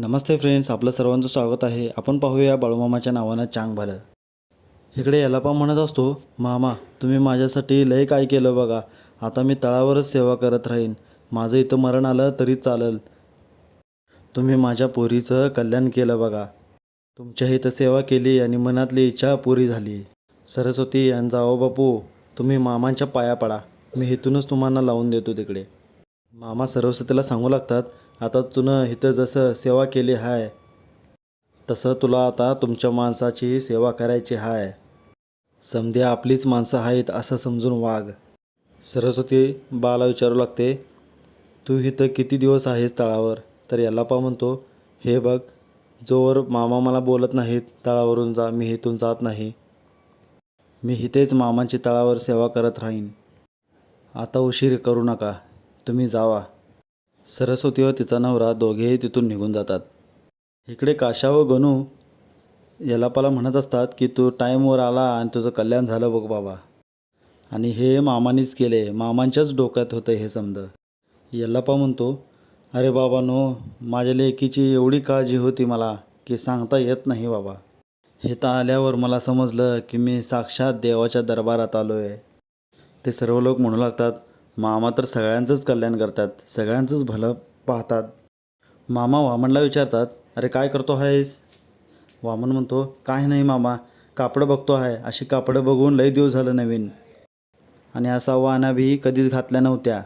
नमस्ते friends आपलं सर्वांचं स्वागत आहे. आपण पाहूया बाळूमामाच्या नावानं चांग भलं इकडे यालापा म्हणत असतो मामा तुम्ही माझ्यासाठी लय काय केलं बघा. आता मी तळावरच सेवा करत राहीन. माझं इथं मरण आलं तरी चालेल. तुम्ही माझ्या पोरीचं कल्याण केलं बघा. तुमच्या इथं सेवा केली आणि मनातली इच्छा पुरी झाली. सरस्वती यांचा अहो बापू तुम्ही मामांच्या पाया पडा. मी इथूनच तुम्हाला लावून देतो तिकडे. मामा सरस्वतीला सांगू लागतात आता तुनं इथं जसं सेवा केली हाय तसं तुला आता तुमच्या माणसाची सेवा करायची हाय. समध्या आपलीच माणसं आहेत असं समजून वाघ. सरस्वती बाला विचारू लागते तू इथं किती दिवस आहेस तळावर? तर यल्लापा म्हणतो हे बघ जोवर मामा मला बोलत नाहीत तळावरून जा मी इथून जात नाही. मी इथेच मामांची तळावर सेवा करत राहीन. आता उशीर करू नका तुम्ही जावा. सरस्वती व तिचा नवरा दोघेही तिथून निघून जातात. इकडे काशा व गणू यलापाला म्हणत असतात की तू टाईमवर आला आणि तुझं कल्याण झालं बघ बाबा. आणि हे मामानीच केले. मामांच्याच डोक्यात होतं हे समजं. यल्लापा म्हणतो अरे बाबा नो माझ्या लेकीची एवढी काळजी होती मला की सांगता येत नाही बाबा. हे तर आल्यावर मला समजलं की मी साक्षात देवाच्या दरबारात आलो आहे ते सर्व लोक म्हणू लागतात मामा तर सगळ्यांचंच कल्याण करतात सगळ्यांचंच भलं पाहतात. मामा वामनला विचारतात अरे काय करतो आहेस? वामन म्हणतो काय नाही मामा कापडं बघतो आहे अशी कापडं बघून लई दिवस झालं नवीन. आणि असा वाना बी कधीच घातल्या नव्हत्या.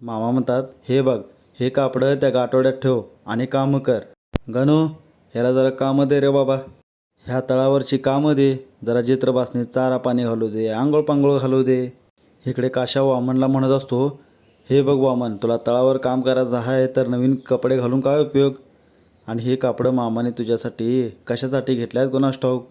मामा म्हणतात हे बघ हे कापडं त्या गाठोड्यात ठेव आणि कामं कर. गणू ह्याला जरा कामं दे रे बाबा. ह्या तळावरची कामं दे जरा चित्र चारा पाणी घालू दे आंघोळ पांघोळ घालू दे. इकडे काशा वामनला म्हणत असतो हे बघ वामन तुला तळावर काम करायचं आहे तर नवीन कपडे घालून काय उपयोग? आणि हे कापडं मामाने तुझ्यासाठी कशासाठी घेतल्यात कोणास ठाऊक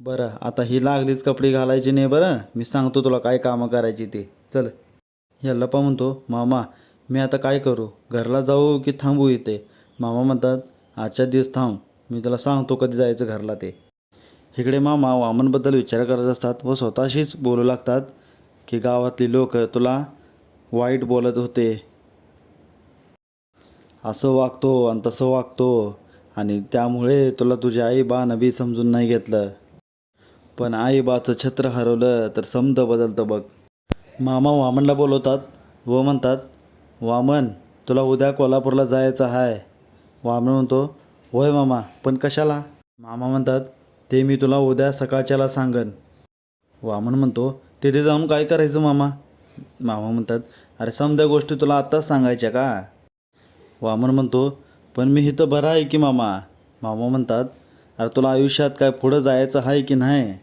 बरं आता ही लागलीच कपडे घालायची नाही बरं? मी सांगतो तुला काय कामं करायची ते. चल. याला यल्लप्पा म्हणतो मामा मी आता काय करू? घरला जाऊ की थांबू इथे? मामा म्हणतात आजच्या दिवस थांब मी तुला सांगतो कधी जायचं घरला ते. इकडे मामा वामनबद्दल विचार करत असतात व स्वतःशीच बोलू लागतात. की गावातली लोक तुला वाईट बोलत होते. असं वागतो आणि तसं वागतो आणि त्यामुळे तुला तुझी आई बा नबी समजून नाही घेतलं. पण आई बाचं छत्र हरवलं तर समज बदलतं बघ. मामा वामनला बोलवतात व म्हणतात वामन तुला उद्या कोल्हापूरला जायचं आहे वामन म्हणतो होय मामा पण कशाला? मामा म्हणतात ते मी तुला उद्या सकाळच्याला सांगन. वामन म्हणतो तिथे जाऊन काय करायचं मामा? मामा म्हणतात अरे समद्या गोष्टी तुला आत्ताच सांगायच्या का? वामन म्हणतो पण मी इथं बरा आहे की मामा? मामा म्हणतात अरे तुला आयुष्यात काय पुढं जायचं आहे की नाही?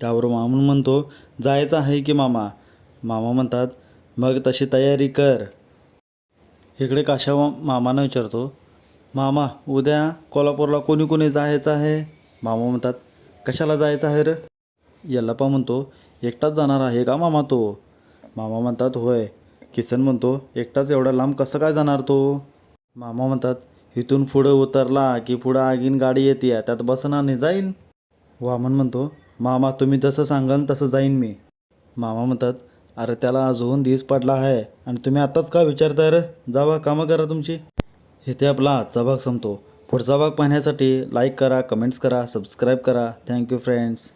त्यावर वामन म्हणतो जायचं आहे की मामा. मामा म्हणतात मग तशी तयारी कर. इकडे काशा वा- विचारतो मामा उद्या कोल्हापूरला कोणी कोणी जायचं आहे? मामा म्हणतात कशाला जायचं आहे र? यल्लापा म्हणतो एकटाच जाणार आहे का मामा तो? मामा म्हणतात होय. किसन म्हणतो एकटाच एवढा लांब कसं काय जाणार तो? मामा म्हणतात इथून पुढं उतरला की पुढं आगीन गाडी येते त्यात बसणार आणि जाईन. वामन म्हणतो मामा तुम्ही जसं सांगाल तसं जाईन मी. मामा म्हणतात अरे त्याला अजून दिस पडला आहे आणि तुम्ही आत्ताच का विचारताय रे? जावा कामं करा तुमची. इथे आपला आजचा भाग संपतो. पुढचा भाग पाहण्यासाठी लाईक करा कमेंट्स करा सबस्क्राईब करा. Thank you friends